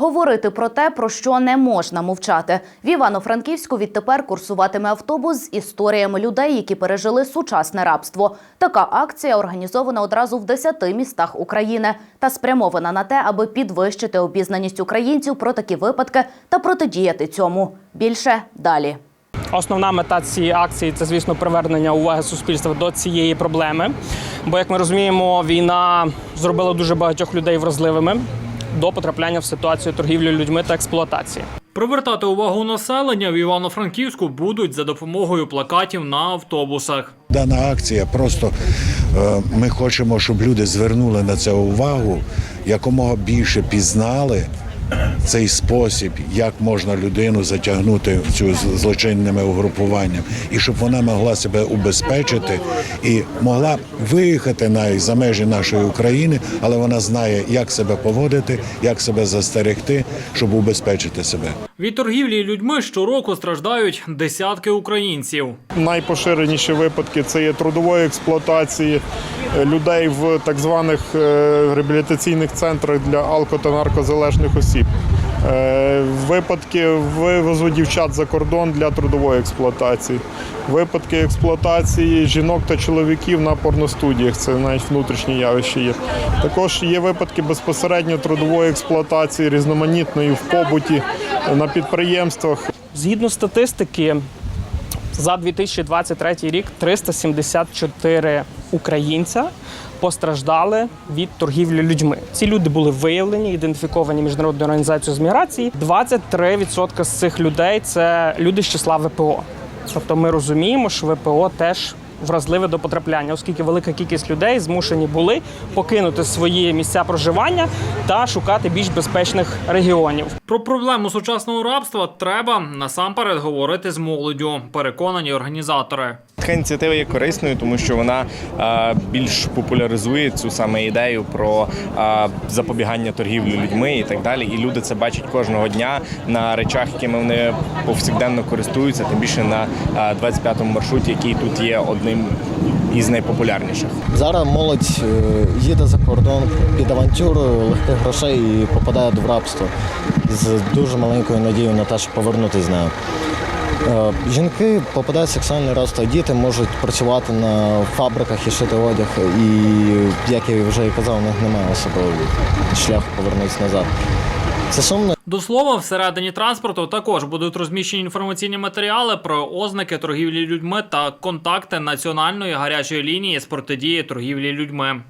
Говорити про те, про що не можна мовчати. В Івано-Франківську відтепер курсуватиме автобус з історіями людей, які пережили сучасне рабство. Така акція організована одразу в 10 містах України та спрямована на те, аби підвищити обізнаність українців про такі випадки та протидіяти цьому. Більше далі. Основна мета цієї акції це, звісно, привернення уваги суспільства до цієї проблеми. Бо, як ми розуміємо, війна зробила дуже багатьох людей вразливими до потрапляння в ситуацію торгівлі людьми та експлуатації. Привертати увагу населення в Івано-Франківську будуть за допомогою плакатів на автобусах. Дана акція просто е, ми хочемо, щоб люди звернули на це увагу, якомога більше пізнали цей спосіб, як можна людину затягнути в цю злочинними угрупуванням, і щоб вона могла себе убезпечити і могла виїхати навіть за межі нашої України, але вона знає, як себе поводити, як себе застерегти, щоб убезпечити себе. Від торгівлі людьми щороку страждають десятки українців. Найпоширеніші випадки це є трудової експлуатації е, людей в так званих е, реабілітаційних центрах для алко та наркозалежних осіб. Е, Випадки вивозу дівчат за кордон для трудової експлуатації, випадки експлуатації жінок та чоловіків на порностудіях. Це навіть внутрішнє явище є. Також є випадки безпосередньо трудової експлуатації різноманітної в побуті на підприємствах. Згідно статистики, за 2023 рік 374 українця постраждали від торгівлі людьми. Ці люди були виявлені, ідентифіковані міжнародною організацією з міграції. 23% з цих людей це люди з числа ВПО. Тобто ми розуміємо, що ВПО теж вразливе до потрапляння, оскільки велика кількість людей змушені були покинути свої місця проживання та шукати більш безпечних регіонів. Про проблему сучасного рабства треба насамперед говорити з молоддю, переконані організатори. Така ініціатива є корисною, тому що вона е, більш популяризує цю саме ідею про е, запобігання торгівлі людьми і так далі. І люди це бачать кожного дня на речах, якими вони повсякденно користуються, тим більше на е, 25-му маршруті, який тут є одним із найпопулярніших. Зараз молодь е, їде за кордон під авантюрою легких грошей і попадає в рабство з дуже маленькою надією на те, щоб повернутися з нею. Е, Жінки попадають в сексуальний розстріл, діти можуть працювати на фабриках і шити одяг. І, як я вже і казав, у них немає особливого шляху повернутися назад. Це сумно. До слова, всередині транспорту також будуть розміщені інформаційні матеріали про ознаки торгівлі людьми та контакти національної гарячої лінії з протидії торгівлі людьми.